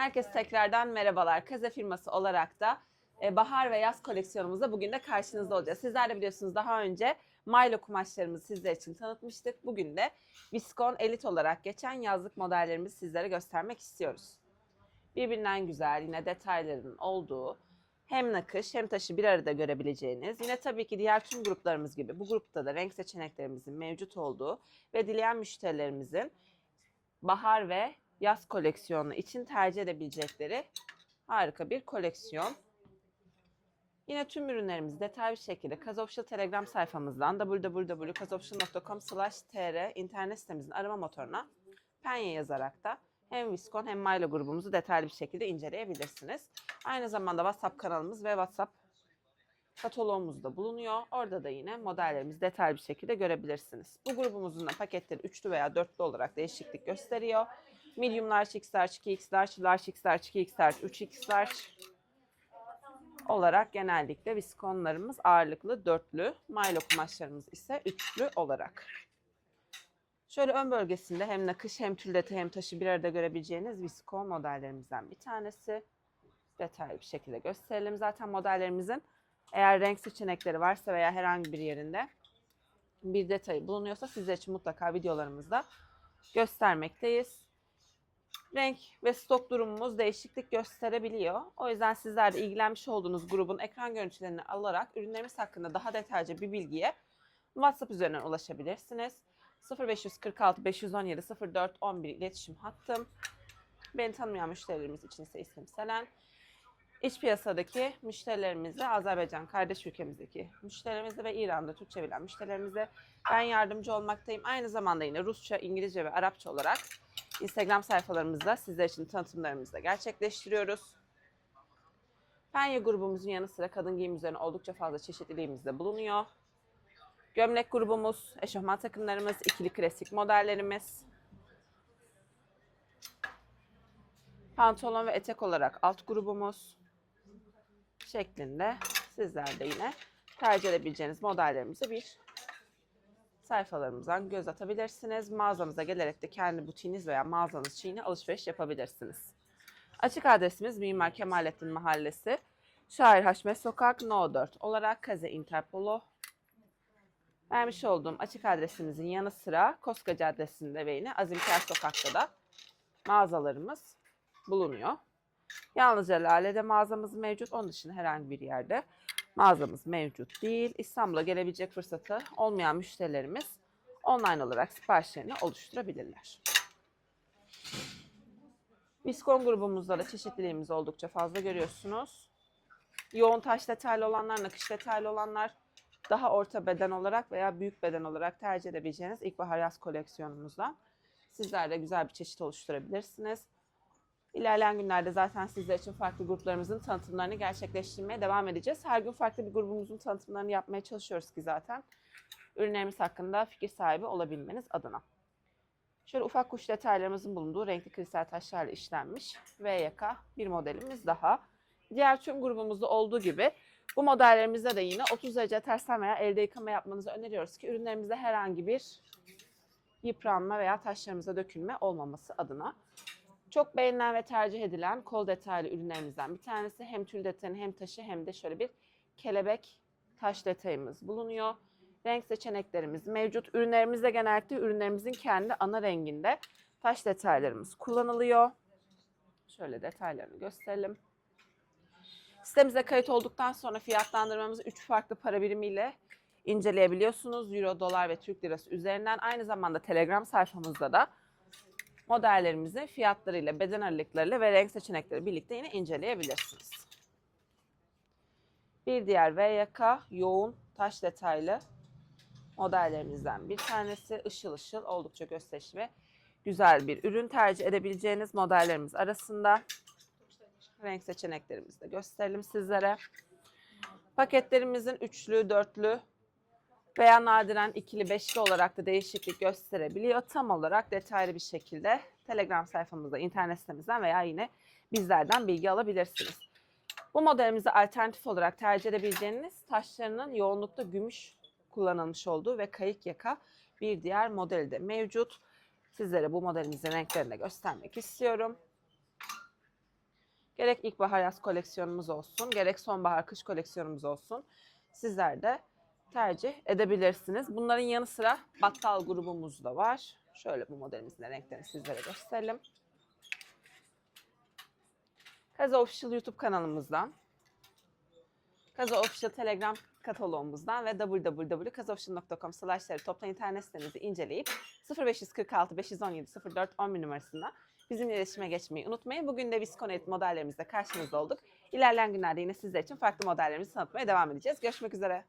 Herkes tekrardan merhabalar. Kaze firması olarak da e, bahar ve yaz koleksiyonumuzda bugün de karşınızda olacağız. Sizler de biliyorsunuz daha önce Milo kumaşlarımızı sizler için tanıtmıştık. Bugün de Viscon Elite olarak geçen yazlık modellerimizi sizlere göstermek istiyoruz. Birbirinden güzel yine detayların olduğu hem nakış hem taşı bir arada görebileceğiniz yine tabii ki diğer tüm gruplarımız gibi bu grupta da renk seçeneklerimizin mevcut olduğu ve dileyen müşterilerimizin bahar ve yaz koleksiyonu için tercih edebilecekleri harika bir koleksiyon. Yine tüm ürünlerimizi detaylı bir şekilde Kazofficial Telegram sayfamızdan www.kazofficial.com/tr internet sitemizin arama motoruna Penye yazarak da hem Viscon hem Milo grubumuzu detaylı bir şekilde inceleyebilirsiniz. Aynı zamanda WhatsApp kanalımız ve WhatsApp kataloğumuz da bulunuyor. Orada da yine modellerimizi detaylı bir şekilde görebilirsiniz. Bu grubumuzun da paketleri üçlü veya dörtlü olarak değişiklik gösteriyor. Medium large, X large, 2X large, large X large, 2X large, 3X large olarak genellikle viskonlarımız ağırlıklı dörtlü, Milo kumaşlarımız ise üçlü olarak. Şöyle ön bölgesinde hem nakış hem tülleti hem taşı bir arada görebileceğiniz viskon modellerimizden bir tanesi. Detaylı bir şekilde gösterelim. Zaten modellerimizin eğer renk seçenekleri varsa veya herhangi bir yerinde bir detayı bulunuyorsa sizler için mutlaka videolarımızda göstermekteyiz. Renk ve stok durumumuz değişiklik gösterebiliyor. O yüzden sizler de ilgilenmiş olduğunuz grubun ekran görüntülerini alarak ürünlerimiz hakkında daha detaylıca bir bilgiye WhatsApp üzerinden ulaşabilirsiniz. 0546 517 04 11 iletişim hattım. Beni tanımayan müşterilerimiz için ise ismim Selen. İç piyasadaki müşterilerimizle, Azerbaycan kardeş ülkemizdeki müşterilerimizle ve İran'da Türkçe bilen müşterilerimizle ben yardımcı olmaktayım. Aynı zamanda yine Rusça, İngilizce ve Arapça olarak Instagram sayfalarımızda sizler için tanıtımlarımızı da gerçekleştiriyoruz. Penye grubumuzun yanı sıra kadın giyim üzerine oldukça fazla çeşitliliğimiz de bulunuyor. Gömlek grubumuz, eşofman takımlarımız, ikili klasik modellerimiz. Pantolon ve etek olarak alt grubumuz şeklinde sizler de yine tercih edebileceğiniz modellerimize bir sayfalarımızdan göz atabilirsiniz. Mağazamıza gelerek de kendi butiğiniz veya mağazanız için yine alışveriş yapabilirsiniz. Açık adresimiz Mimar Kemalettin Mahallesi, Şair Haşmet Sokak No 4 olarak Kaze Interpolo vermiş olduğum açık adresimizin yanı sıra Koska Caddesi'nde ve yine Azimkar Sokak'ta da mağazalarımız bulunuyor. Yalnızca Lale'de mağazamız mevcut. Onun dışında herhangi bir yerde mağazamız mevcut değil. İstanbul'a gelebilecek fırsatı olmayan müşterilerimiz online olarak siparişlerini oluşturabilirler. Viskon grubumuzda da çeşitliliğimiz oldukça fazla görüyorsunuz. Yoğun taş detaylı olanlar, nakış detaylı olanlar, daha orta beden olarak veya büyük beden olarak tercih edebileceğiniz ilkbahar yaz koleksiyonumuzdan sizler de güzel bir çeşit oluşturabilirsiniz. İlerleyen günlerde zaten sizler için farklı gruplarımızın tanıtımlarını gerçekleştirmeye devam edeceğiz. Her gün farklı bir grubumuzun tanıtımlarını yapmaya çalışıyoruz ki zaten ürünlerimiz hakkında fikir sahibi olabilmeniz adına. Şöyle ufak kuş detaylarımızın bulunduğu renkli kristal taşlarla işlenmiş V yaka bir modelimiz daha. Diğer tüm grubumuzda olduğu gibi bu modellerimizde de yine 30 derece tersten veya elde yıkama yapmanızı öneriyoruz ki ürünlerimizde herhangi bir yıpranma veya taşlarımıza dökülme olmaması adına. Çok beğenilen ve tercih edilen kol detaylı ürünlerimizden bir tanesi. Hem tül detayını hem taşı hem de şöyle bir kelebek taş detayımız bulunuyor. Renk seçeneklerimiz mevcut. Ürünlerimizde genellikle ürünlerimizin kendi ana renginde taş detaylarımız kullanılıyor. Şöyle detaylarını gösterelim. Sitemize kayıt olduktan sonra fiyatlandırmamızı 3 farklı para birimiyle inceleyebiliyorsunuz. Euro, dolar ve Türk lirası üzerinden. Aynı zamanda Telegram sayfamızda da modellerimizi fiyatlarıyla, beden aralıklarıyla ve renk seçenekleri birlikte yine inceleyebilirsiniz. Bir diğer V yaka yoğun taş detaylı modellerimizden bir tanesi. Işıl ışıl oldukça gösterişli ve güzel bir ürün tercih edebileceğiniz modellerimiz arasında. Renk seçeneklerimizi de gösterelim sizlere. Paketlerimizin üçlü, dörtlü veya nadiren ikili, beşli olarak da değişiklik gösterebiliyor. Tam olarak detaylı bir şekilde Telegram sayfamızda, internet sitemizden veya yine bizlerden bilgi alabilirsiniz. Bu modelimizde alternatif olarak tercih edebileceğiniz taşlarının yoğunlukta gümüş kullanılmış olduğu ve kayık yaka bir diğer modeli de mevcut. Sizlere bu modelimizin renklerini de göstermek istiyorum. Gerek ilkbahar yaz koleksiyonumuz olsun, gerek sonbahar kış koleksiyonumuz olsun. Sizler de tercih edebilirsiniz. Bunların yanı sıra battal grubumuz da var. Şöyle bu modelimizin de renklerini sizlere gösterelim. Kaza Official YouTube kanalımızdan, Kaza Official Telegram kataloğumuzdan ve www.kazaofficial.com slash topla internet sitemizi inceleyip 0546 517 04 11 numarasında bizimle iletişime geçmeyi unutmayın. Bugün de Visconnect modellerimizle karşınızda olduk. İlerleyen günlerde yine sizler için farklı modellerimizi tanıtmaya devam edeceğiz. Görüşmek üzere.